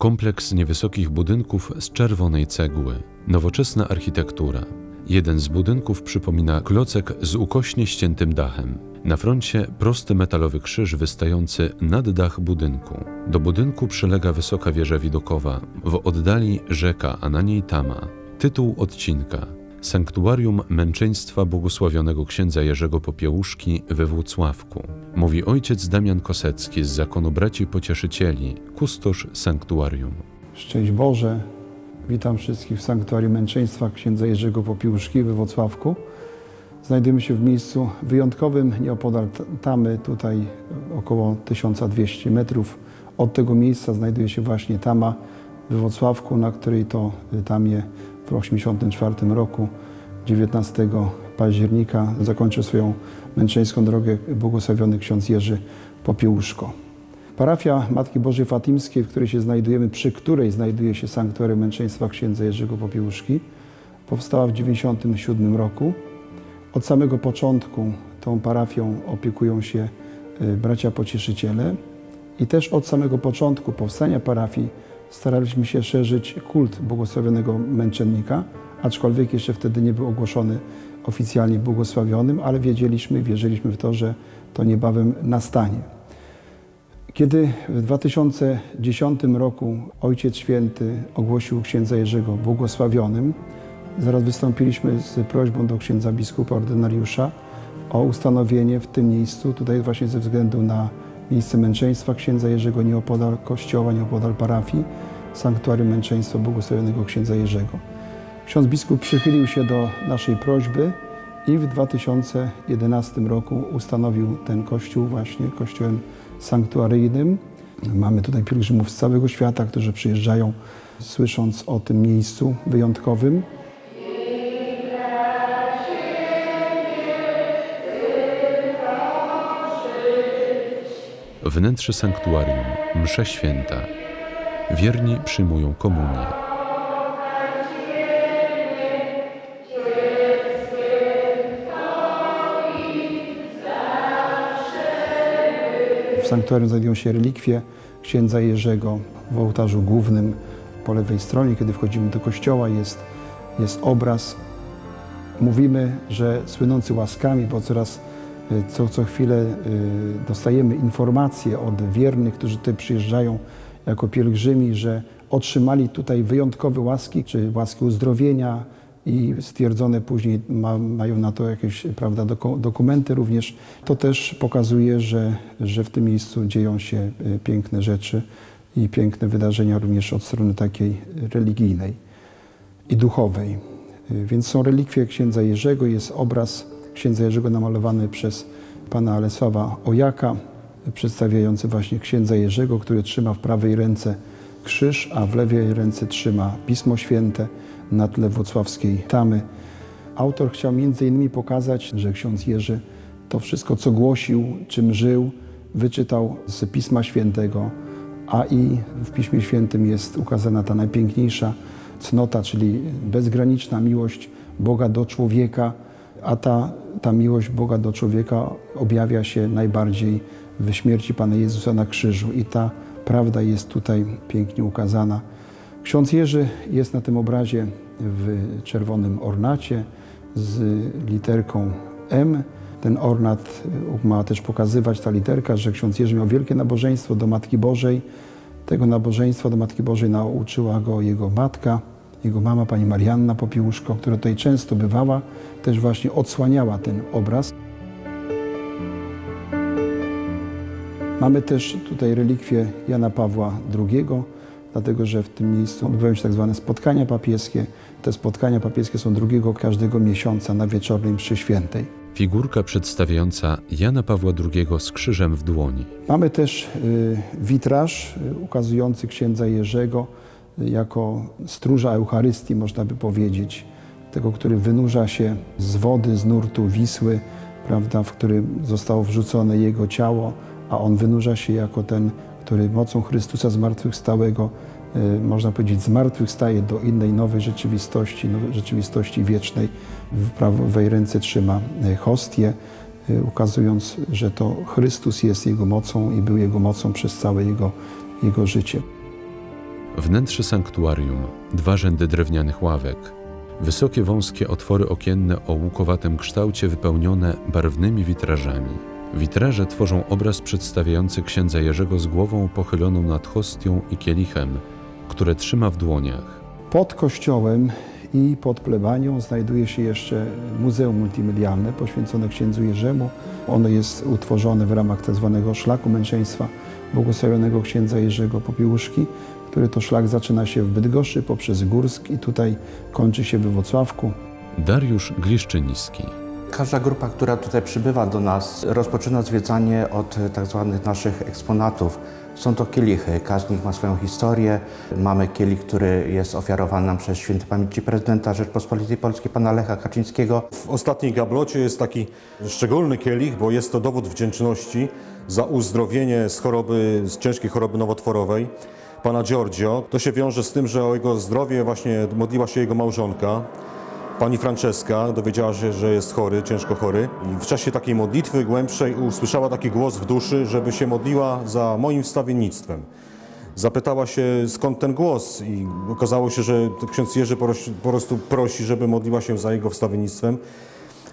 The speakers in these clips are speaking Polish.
Kompleks niewysokich budynków z czerwonej cegły. Nowoczesna architektura. Jeden z budynków przypomina klocek z ukośnie ściętym dachem. Na froncie prosty metalowy krzyż wystający nad dach budynku. Do budynku przylega wysoka wieża widokowa. W oddali rzeka, a na niej tama. Tytuł odcinka. Sanktuarium Męczeństwa Błogosławionego księdza Jerzego Popiełuszki we Włocławku. Mówi ojciec Damian Kosecki z zakonu braci pocieszycieli, kustosz sanktuarium. Szczęść Boże. Witam wszystkich w Sanktuarium Męczeństwa księdza Jerzego Popiłuszki we Włocławku. Znajdujemy się w miejscu wyjątkowym, nieopodal tamy, tutaj około 1200 metrów. Od tego miejsca znajduje się właśnie tama we Włocławku, na której to y, tamie w 1984 roku, 19 października, zakończył swoją męczeńską drogę błogosławiony ksiądz Jerzy Popiełuszko. Parafia Matki Bożej Fatimskiej, w której się znajdujemy, przy której znajduje się sanktuarium męczeństwa księdza Jerzego Popiełuszki, powstała w 1997 roku. Od samego początku tą parafią opiekują się y, bracia pocieszyciele i też od samego początku powstania parafii staraliśmy się szerzyć kult błogosławionego męczennika, aczkolwiek jeszcze wtedy nie był ogłoszony oficjalnie błogosławionym, ale wiedzieliśmy, wierzyliśmy w to, że to niebawem nastanie. Kiedy w 2010 roku Ojciec Święty ogłosił księdza Jerzego błogosławionym, zaraz wystąpiliśmy z prośbą do księdza biskupa ordynariusza o ustanowienie w tym miejscu, tutaj właśnie ze względu na miejsce męczeństwa księdza Jerzego nieopodal kościoła, nieopodal parafii, sanktuarium męczeństwa błogosławionego księdza Jerzego. Ksiądz biskup przychylił się do naszej prośby i w 2011 roku ustanowił ten kościół właśnie kościołem sanktuaryjnym. Mamy tutaj pielgrzymów z całego świata, którzy przyjeżdżają słysząc o tym miejscu wyjątkowym. Wnętrze sanktuarium, msze święta. Wierni przyjmują komunię. W sanktuarium znajdują się relikwie księdza Jerzego w ołtarzu głównym po lewej stronie. Kiedy wchodzimy do kościoła jest, jest obraz. Mówimy, że słynący łaskami, bo coraz co, co chwilę y, dostajemy informacje od wiernych, którzy tutaj przyjeżdżają jako pielgrzymi, że otrzymali tutaj wyjątkowe łaski, czy łaski uzdrowienia i stwierdzone później ma, mają na to jakieś prawda, doku, dokumenty również. To też pokazuje, że, że w tym miejscu dzieją się y, piękne rzeczy i piękne wydarzenia również od strony takiej religijnej i duchowej. Y, Więc są relikwie księdza Jerzego, jest obraz księdza Jerzego namalowany przez pana Alesława Ojaka, przedstawiający właśnie księdza Jerzego, który trzyma w prawej ręce krzyż, a w lewej ręce trzyma Pismo Święte na tle włocławskiej tamy. Autor chciał między innymi pokazać, że ksiądz Jerzy to wszystko, co głosił, czym żył, wyczytał z Pisma Świętego, a i w Piśmie Świętym jest ukazana ta najpiękniejsza cnota, czyli bezgraniczna miłość Boga do człowieka, a ta, ta miłość Boga do człowieka objawia się najbardziej w śmierci Pana Jezusa na krzyżu i ta prawda jest tutaj pięknie ukazana. Ksiądz Jerzy jest na tym obrazie w czerwonym ornacie z literką M. Ten ornat ma też pokazywać, ta literka, że ksiądz Jerzy miał wielkie nabożeństwo do Matki Bożej. Tego nabożeństwa do Matki Bożej nauczyła go jego matka, jego mama, pani Marianna Popiełuszko, która tutaj często bywała, też właśnie odsłaniała ten obraz. Mamy też tutaj relikwię Jana Pawła II, dlatego że w tym miejscu odbywają się tak zwane spotkania papieskie. Te spotkania papieskie są drugiego każdego miesiąca na wieczornej mszy świętej. Figurka przedstawiająca Jana Pawła II z krzyżem w dłoni. Mamy też y, witraż y, ukazujący księdza Jerzego jako stróża Eucharystii, można by powiedzieć, tego, który wynurza się z wody, z nurtu Wisły, prawda, w który zostało wrzucone jego ciało, a on wynurza się jako ten, który mocą Chrystusa zmartwychwstałego, y, można powiedzieć, zmartwychwstaje do innej nowej rzeczywistości, nowej rzeczywistości wiecznej. W prawej ręce trzyma y, hostię, y, ukazując, że to Chrystus jest Jego mocą i był Jego mocą przez całe Jego, jego życie. Wnętrze sanktuarium, dwa rzędy drewnianych ławek, wysokie wąskie otwory okienne o łukowatym kształcie wypełnione barwnymi witrażami. Witraże tworzą obraz przedstawiający księdza Jerzego z głową pochyloną nad hostią i kielichem, które trzyma w dłoniach. Pod kościołem i pod plebanią znajduje się jeszcze Muzeum Multimedialne poświęcone księdzu Jerzemu. Ono jest utworzone w ramach tzw. szlaku męczeństwa błogosławionego księdza Jerzego Popiełuszki, który to szlak zaczyna się w Bydgoszczy poprzez Górsk i tutaj kończy się we Włocławku. Dariusz Gliszczyński. Każda grupa, która tutaj przybywa do nas, rozpoczyna zwiedzanie od tak zwanych naszych eksponatów. Są to kielichy, każdy z nich ma swoją historię. Mamy kielich, który jest ofiarowany nam przez święty pamięci prezydenta Rzeczpospolitej Polskiej, pana Lecha Kaczyńskiego. W ostatniej gablocie jest taki szczególny kielich, bo jest to dowód wdzięczności za uzdrowienie z choroby, z ciężkiej choroby nowotworowej pana Giorgio. To się wiąże z tym, że o jego zdrowie właśnie modliła się jego małżonka. Pani Franceska dowiedziała się, że jest chory, ciężko chory. I w czasie takiej modlitwy głębszej usłyszała taki głos w duszy, żeby się modliła za moim wstawiennictwem. Zapytała się skąd ten głos i okazało się, że ksiądz Jerzy po prostu prosi, żeby modliła się za jego wstawiennictwem.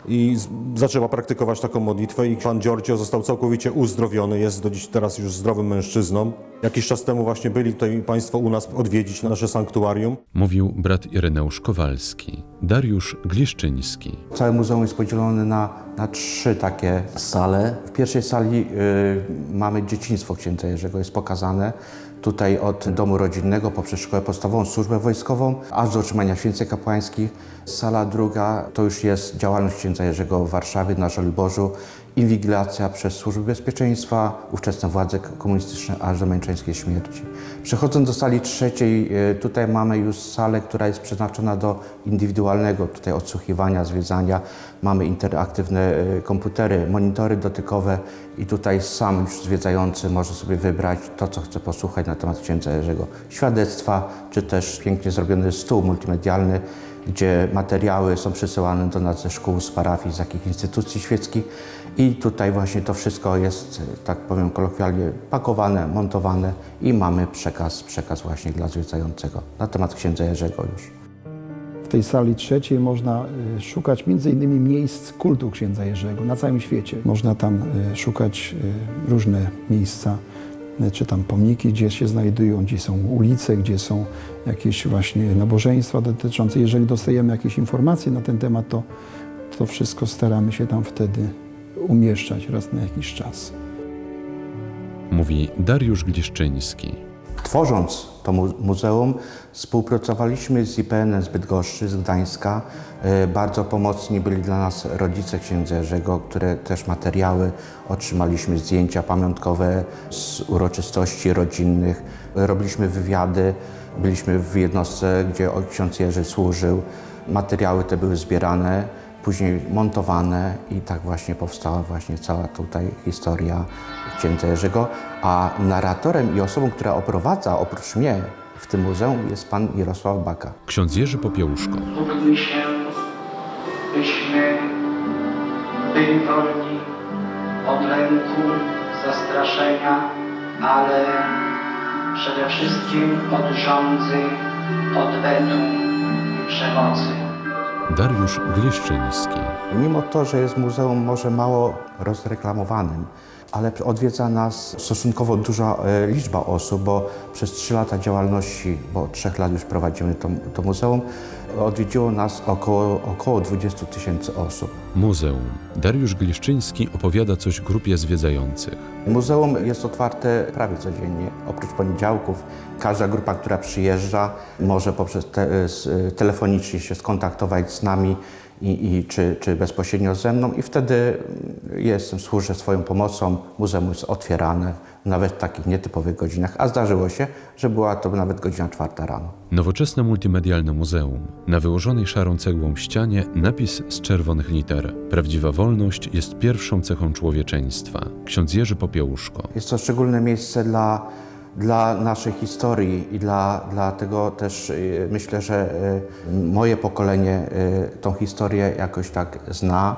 I zaczęła praktykować taką modlitwę i pan Giorgio został całkowicie uzdrowiony, jest do dziś teraz już zdrowym mężczyzną. Jakiś czas temu właśnie byli tutaj Państwo u nas odwiedzić nasze sanktuarium. Mówił brat Ireneusz Kowalski. Dariusz Gliszczyński. Całe muzeum jest podzielone na, na trzy takie sale. W pierwszej sali y, mamy dzieciństwo księdza Jerzego, jest pokazane. Tutaj od domu rodzinnego poprzez szkołę podstawową, służbę wojskową, aż do otrzymania święceń kapłańskich. Sala druga to już jest działalność księdza Jerzego w Warszawie, na Żoliborzu, inwigilacja przez służby bezpieczeństwa, ówczesne władze komunistyczne, aż do męczeńskiej śmierci. Przechodząc do sali trzeciej, y, tutaj mamy już salę, która jest przeznaczona do indywidualnego tutaj odsłuchiwania, zwiedzania. Mamy interaktywne y, komputery, monitory dotykowe i tutaj sam już zwiedzający może sobie wybrać to, co chce posłuchać na temat księdza Jerzego. Świadectwa, czy też pięknie zrobiony stół multimedialny, gdzie materiały są przesyłane do nas ze szkół, z parafii, z jakich instytucji świeckich. I tutaj właśnie to wszystko jest, tak powiem kolokwialnie, pakowane, montowane i mamy przekaz, przekaz właśnie dla zwiedzającego na temat księdza Jerzego już. W tej sali trzeciej można y, szukać między innymi miejsc kultu księdza Jerzego na całym świecie. Można tam y, szukać y, różne miejsca, czy tam pomniki, gdzie się znajdują, gdzie są ulice, gdzie są jakieś właśnie nabożeństwa dotyczące. Jeżeli dostajemy jakieś informacje na ten temat, to to wszystko staramy się tam wtedy umieszczać raz na jakiś czas. Mówi Dariusz Gliszczyński. Tworząc to mu- muzeum, współpracowaliśmy z IPN z Bydgoszczy, z Gdańska. E, Bardzo pomocni byli dla nas rodzice księdza Jerzego, które też materiały otrzymaliśmy, zdjęcia pamiątkowe z uroczystości rodzinnych. Robiliśmy wywiady, byliśmy w jednostce, gdzie ksiądz Jerzy służył. Materiały te były zbierane, później montowane i tak właśnie powstała właśnie cała tutaj historia księdza Jerzego, a narratorem i osobą, która oprowadza oprócz mnie w tym muzeum jest pan Mirosław Baka. Ksiądz Jerzy Popiełuszko. Módlmy się, byśmy byli wolni od lęku, zastraszenia, ale przede wszystkim od rządzy, odwetu i przemocy. Dariusz Gliszczyński. Mimo to, że jest muzeum może mało rozreklamowanym, ale odwiedza nas stosunkowo duża e, liczba osób, bo przez trzy lata działalności, bo od trzech lat już prowadzimy to, to muzeum, odwiedziło nas około, około 20 tysięcy osób. Muzeum. Dariusz Gliszczyński opowiada coś grupie zwiedzających. Muzeum jest otwarte prawie codziennie, oprócz poniedziałków. Każda grupa, która przyjeżdża, może poprzez te, s- telefonicznie się skontaktować z nami i, i czy, czy bezpośrednio ze mną i wtedy mm, jestem, służę swoją pomocą. Muzeum jest otwierane nawet w takich nietypowych godzinach, a zdarzyło się, że była to nawet godzina czwarta rano. Nowoczesne multimedialne muzeum. Na wyłożonej szarą cegłą ścianie napis z czerwonych liter. Prawdziwa wolność jest pierwszą cechą człowieczeństwa. Ksiądz Jerzy Popiełuszko. Jest to szczególne miejsce dla, dla naszej historii i dla, dla tego też y, myślę, że y, moje pokolenie y, tą historię jakoś tak zna,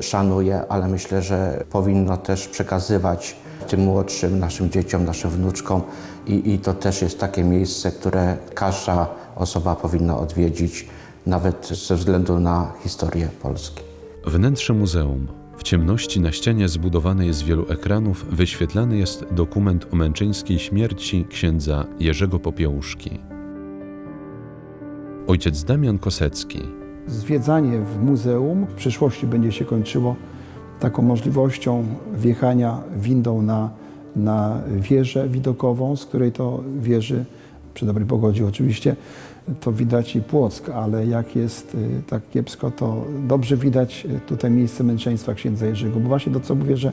szanuje, ale myślę, że powinno też przekazywać tym młodszym, naszym dzieciom, naszym wnuczkom i, i to też jest takie miejsce, które każda osoba powinna odwiedzić, nawet ze względu na historię Polski. Wnętrze muzeum. W ciemności na ścianie zbudowane jest wielu ekranów, wyświetlany jest dokument o męczeńskiej śmierci księdza Jerzego Popiełuszki. Ojciec Damian Kosecki, Zwiedzanie w muzeum w przyszłości będzie się kończyło taką możliwością wjechania windą na, na wieżę widokową, z której to wieży, przy dobrej pogodzie oczywiście, to widać i Płock, ale jak jest y, tak kiepsko, to dobrze widać y, tutaj miejsce męczeństwa księdza Jerzego. Bo właśnie to, co mówię, że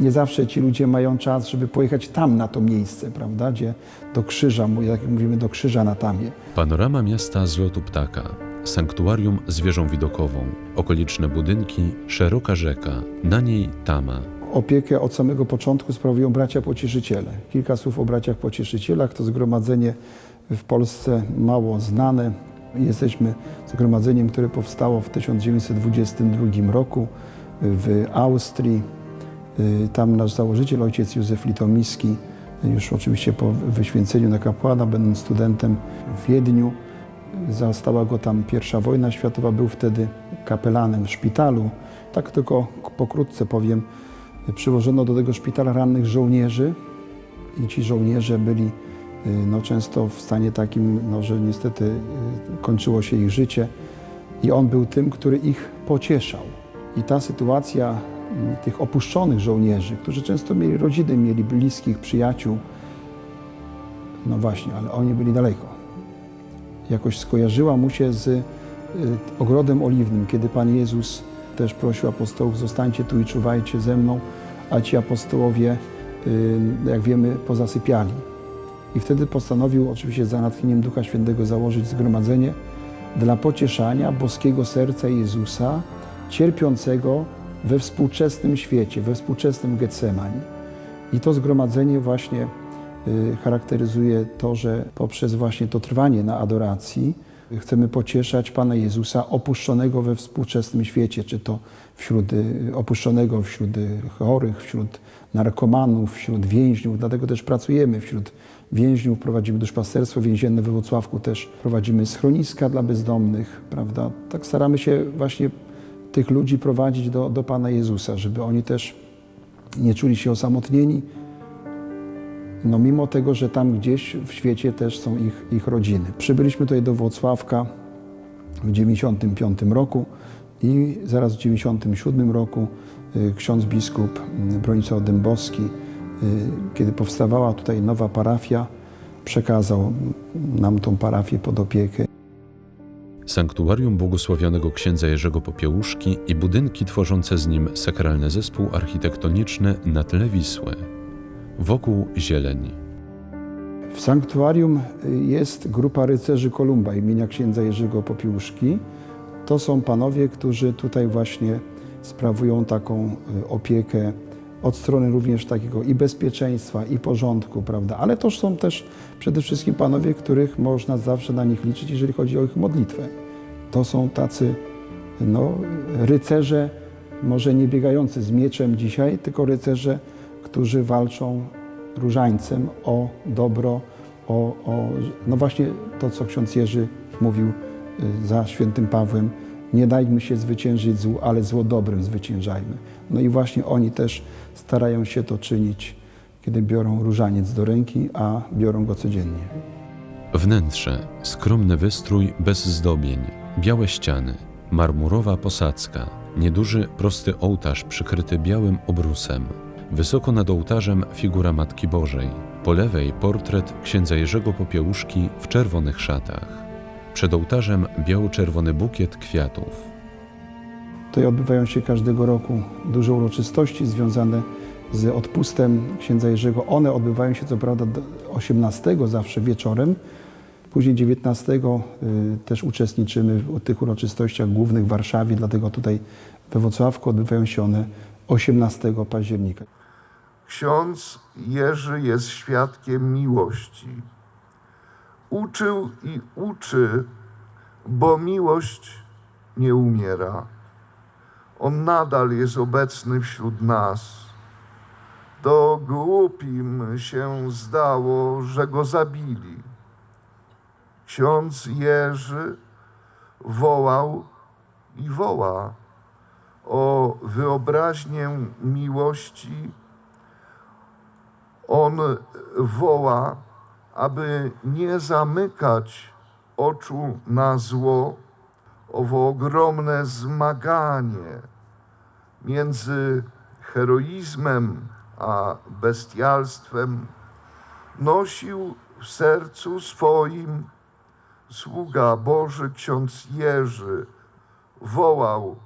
nie zawsze ci ludzie mają czas, żeby pojechać tam na to miejsce, prawda, gdzie do krzyża, jak mówimy, do krzyża na tamie. panorama miasta z lotu ptaka, sanktuarium z wieżą widokową, okoliczne budynki, szeroka rzeka, na niej tama. Opiekę od samego początku sprawują bracia pocieszyciele. Kilka słów o braciach pocieszycielach. To zgromadzenie w Polsce mało znane. Jesteśmy zgromadzeniem, które powstało w 1922 roku w Austrii. Y, Tam nasz założyciel, ojciec Józef Litomiski, już oczywiście po wyświęceniu na kapłana, będąc studentem w Wiedniu, Zastała go tam pierwsza wojna światowa, był wtedy kapelanem w szpitalu. Tak tylko pokrótce powiem, przywożono do tego szpitala rannych żołnierzy i ci żołnierze byli no, często w stanie takim, no, że niestety y, kończyło się ich życie i on był tym, który ich pocieszał. I ta sytuacja y, tych opuszczonych żołnierzy, którzy często mieli rodziny, mieli bliskich, przyjaciół, no właśnie, ale oni byli daleko jakoś skojarzyła mu się z y, ogrodem oliwnym, kiedy Pan Jezus też prosił apostołów, zostańcie tu i czuwajcie ze mną, a ci apostołowie, y, jak wiemy, pozasypiali. I wtedy postanowił, oczywiście za natchnieniem Ducha Świętego, założyć zgromadzenie dla pocieszania boskiego serca Jezusa, cierpiącego we współczesnym świecie, we współczesnym Getsemani. I to zgromadzenie właśnie y, charakteryzuje to, że poprzez właśnie to trwanie na adoracji chcemy pocieszać Pana Jezusa opuszczonego we współczesnym świecie, czy to wśród y, opuszczonego wśród y, chorych, wśród narkomanów, wśród więźniów. Dlatego też pracujemy wśród więźniów, prowadzimy duszpasterstwo więzienne we Wrocławku, też prowadzimy schroniska dla bezdomnych, prawda? Tak staramy się właśnie tych ludzi prowadzić do, do Pana Jezusa, żeby oni też nie czuli się osamotnieni, no mimo tego, że tam gdzieś w świecie też są ich, ich rodziny. Przybyliśmy tutaj do Włocławka w 95 roku i zaraz w 97 roku y, ksiądz biskup y, Bronisław Dębowski, y, kiedy powstawała tutaj nowa parafia, przekazał nam tą parafię pod opiekę. Sanktuarium błogosławionego księdza Jerzego Popiełuszki i budynki tworzące z nim sakralny zespół architektoniczny na tle Wisły. Wokół zieleń. W sanktuarium jest grupa rycerzy Kolumba imienia księdza Jerzego Popiłuszki. To są panowie, którzy tutaj właśnie sprawują taką y, opiekę od strony również takiego i bezpieczeństwa, i porządku, prawda? Ale to są też przede wszystkim panowie, których można zawsze na nich liczyć, jeżeli chodzi o ich modlitwę. To są tacy no, rycerze, może nie biegający z mieczem dzisiaj, tylko rycerze, którzy walczą różańcem o dobro, o, o no właśnie to, co ksiądz Jerzy mówił y, za świętym Pawłem, nie dajmy się zwyciężyć złu, ale zło dobrem zwyciężajmy. No i właśnie oni też starają się to czynić, kiedy biorą różaniec do ręki, a biorą go codziennie. Wnętrze, skromny wystrój bez zdobień, białe ściany, marmurowa posadzka, nieduży, prosty ołtarz przykryty białym obrusem. Wysoko nad ołtarzem figura Matki Bożej, po lewej portret księdza Jerzego Popiełuszki w czerwonych szatach. Przed ołtarzem biało-czerwony bukiet kwiatów. Tutaj odbywają się każdego roku duże uroczystości związane z odpustem księdza Jerzego. One odbywają się co prawda do 18 zawsze wieczorem, później 19 y, też uczestniczymy w tych uroczystościach głównych w Warszawie, dlatego tutaj we Wrocławku odbywają się one 18 października. Ksiądz Jerzy jest świadkiem miłości. Uczył i uczy, bo miłość nie umiera. On nadal jest obecny wśród nas. To głupim się zdało, że go zabili. Ksiądz Jerzy wołał i woła o wyobraźnię miłości. On woła, aby nie zamykać oczu na zło, owo ogromne zmaganie między heroizmem a bestialstwem nosił w sercu swoim sługa Boży ksiądz Jerzy. Wołał,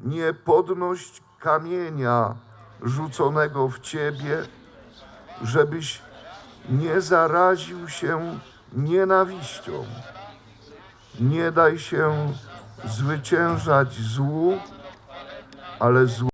nie podnoś kamienia rzuconego w ciebie, żebyś nie zaraził się nienawiścią. Nie daj się zwyciężać złu, ale zło.